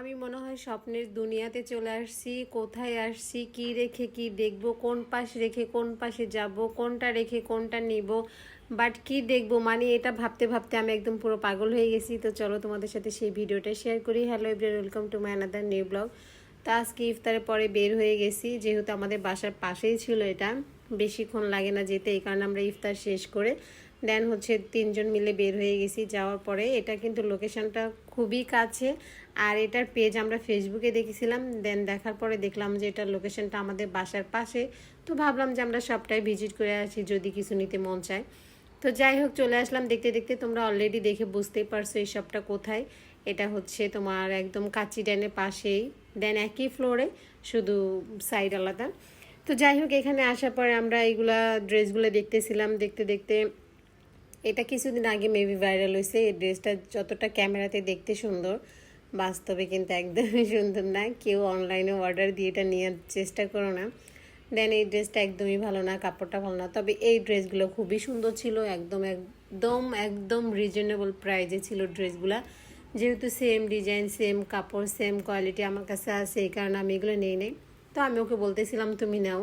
আমি মনে হয় স্বপ্নের দুনিয়াতে চলে আসছি, কোথায় আসছি, কি রেখে কি দেখব, কোন পাশ রেখে কোন পাশে যাব, কোনটা রেখে কোনটা নিব বাট কি দেখব মানে এটা ভাবতে ভাবতে আমি একদম পুরো পাগল হয়ে গেছি। তো চলো তোমাদের সাথে সেই ভিডিওটা শেয়ার করি। Hello everyone welcome to my another new blog তো আজকে ইফতারের পরে বের হয়ে গেছি, যেহেতু আমাদের বাসার পাশেই ছিল এটা, বেশিক্ষণ লাগে না যেতে, এই কারণে আমরা ইফতার শেষ করে দেন হচ্ছে তিনজন মিলে বের হয়ে গেছি, যাওয়ার পরে এটা কিন্তু লোকেশনটা খুবই কাছে। আর এটার পেজ আমরা ফেসবুকে দেখেছিলাম দেন দেখার পরে দেখলাম যে এটার লোকেশনটা আমাদের বাসার পাশে। তো ভাবলাম যে আমরা সবটাই ভিজিট করে আসি যদি কিছু নিতে মন চায়। তো যাই হোক, চলে আসলাম দেখতে দেখতে। তোমরা অলরেডি দেখে বুঝতেই পারছ এই সবটা কোথায়। এটা হচ্ছে তোমার একদম কাচি ড্যানের পাশেই। দেন একই ফ্লোরে শুধু সাইড আলাদা। তো যাই হোক, এখানে আসার পরে আমরা এইগুলা ড্রেসগুলো দেখতেছিলাম। দেখতে দেখতে এটা কিছুদিন আগে মেবি ভাইরাল হয়েছে। এই ড্রেসটা যতটা ক্যামেরাতে দেখতে সুন্দর, বাস্তবে কিন্তু একদমই সুন্দর না। কেউ অনলাইনে অর্ডার দিয়ে এটা নেওয়ার চেষ্টা করো না। দেন এই ড্রেসটা একদমই ভালো না, কাপড়টা ভালো না। তবে এই ড্রেসগুলো খুবই সুন্দর ছিল, একদম একদম একদম রিজনেবল প্রাইজে ছিল ড্রেসগুলো। যেহেতু সেম ডিজাইন সেম কাপড় সেম কোয়ালিটি আমার কাছে আছে, এই কারণে আমি এগুলো নেই নেই। তো আমি ওকে বলতেছিলাম, তুমি নাও।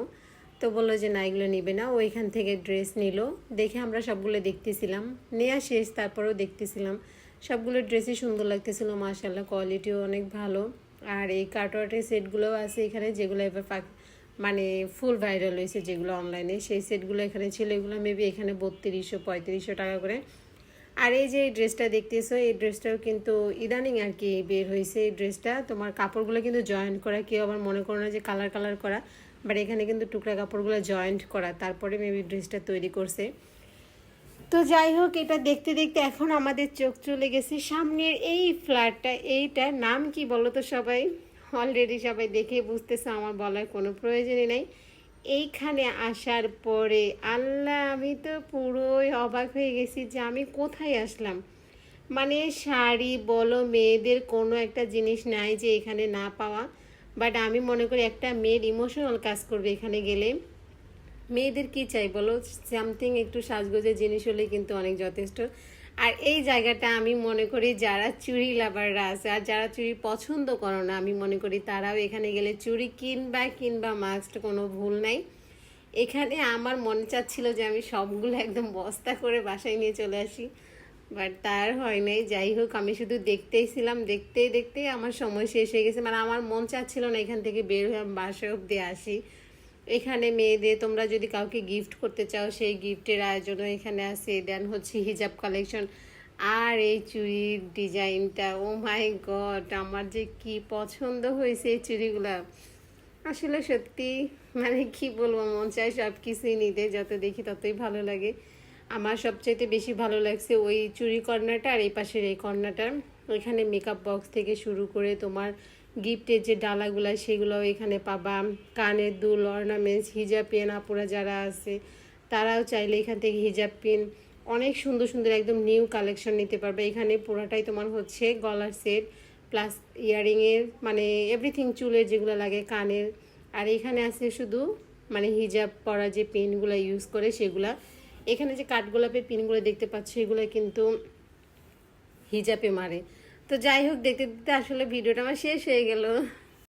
তো বলল যে, না, এগুলো নিবে না। ওইখান থেকে ড্রেস নিল। দেখে আমরা সবগুলো দেখতেছিলাম। নেওয়া শেষ, তারপরেও দেখতেছিলাম। সবগুলো ড্রেসই সুন্দর লাগতেছিল মার্শাল্লাহ কোয়ালিটিও অনেক ভালো। আর এই কাটওয়ার্টের সেটগুলোও আছে এখানে, যেগুলো এবার মানে ফুল ভাইরাল হয়েছে যেগুলো অনলাইনে সেই সেটগুলো এখানে ছিল, এগুলো মেবি এখানে বত্রিশশো, পঁয়ত্রিশশো টাকা করে। আর এই যে ড্রেসটা দেখতেছো, এই ড্রেসটাও কিন্তু ইদানিং আর কি বের হয়েছে এই ড্রেসটা তোমার কাপড়গুলো কিন্তু জয়েন করা, কেউ আবার মনে করো না যে কালার কালার করা। বাট এখানে কিন্তু টুকরা কাপড়গুলো জয়েন্ট করা, তারপরে মেবি ড্রেসটা তৈরি করছে। তো যাই হোক, এটা দেখতে দেখতে এখন আমাদের চোখ চলে গেছে। সামনের এই ফ্ল্যাটটা এইটার নাম কি বলো তো সবাই? অলরেডি সবাই দেখে বুঝতেছে, আমার বলার কোনো প্রয়োজনই নাই। এইখানে আসার পরে, আল্লাহ, আমি তো পুরোই অবাক হয়ে গেছি যে আমি কোথায় আসলাম। মানে শাড়ি বলো, মেয়েদের কোনো একটা জিনিস নাই যে এখানে না পাওয়া। বাট আমি মনে করি একটা মেয়ের ইমোশনাল কাজ করবে এখানে গেলে। মেয়েদের কি চাই বলো? সামথিং একটু সাজগোজের জিনিস হলে কিন্তু অনেক যথেষ্ট। আর এই জায়গাটা আমি মনে করি যারা চুরি লাভাররা আছে আর যারা চুরি পছন্দ করো না, আমি মনে করি তারাও এখানে গেলে চুরি কিনবা কিনবা মাস্ট কোনো ভুল নাই। এখানে আমার মনে চাচ্ছিল যে আমি সবগুলো একদম বস্তা করে বাসায় নিয়ে চলে আসি। বাট তার হয় নাই, যাই হোক, আমি শুধু দেখতেই ছিলাম, দেখতেই দেখতেই আমার সময় শেষ হয়ে গেছে। মানে আমার মন চাচ্ছিল না এখান থেকে বের হয়ে আমি বাসায় অব্দি আসি। এখানে মেয়েদের, তোমরা যদি কাউকে গিফট করতে চাও, সেই গিফটের আয়োজনও এখানে আছে। দেন হচ্ছে হিজাব কালেকশন আর এই চুড়ির ডিজাইনটা ও মাই গড আমার যে কি পছন্দ হয়েছে এই চুড়িগুলা। আসলে সত্যি মানে কি বলব, মন চায় সব কিছুই নিতে, যত দেখি ততই ভালো লাগে। আমার সবচাইতে বেশি ভালো লাগছে ওই চুরি কর্নারটা আর এই পাশের এই কর্নারটা ওইখানে মেকআপ বক্স থেকে শুরু করে তোমার গিফটের যে ডালাগুলো, সেগুলোও এখানে পাবা। কানের দুল অর্নামেন্টস হিজাব পেন আপুরা যারা আছে, তারাও চাইলে এখান থেকে হিজাব পেন অনেক সুন্দর সুন্দর একদম নিউ কালেকশন নিতে পারবে। এখানে পুরোটাই তোমার হচ্ছে গলার সেট প্লাস ইয়ারিংয়ের মানে এভরিথিং চুলের যেগুলো লাগে, কানের। আর এখানে আছে শুধু মানে হিজাব পরা যে পেনগুলো ইউজ করে, সেগুলা এখানে যে কাঠগোলাপের পিনগুলো দেখতে পাচ্ছ, এগুলো কিন্তু হিজাবে মারে। তো যাই হোক, দেখতে দেখতে আসলে ভিডিওটা আমার শেষ হয়ে গেল।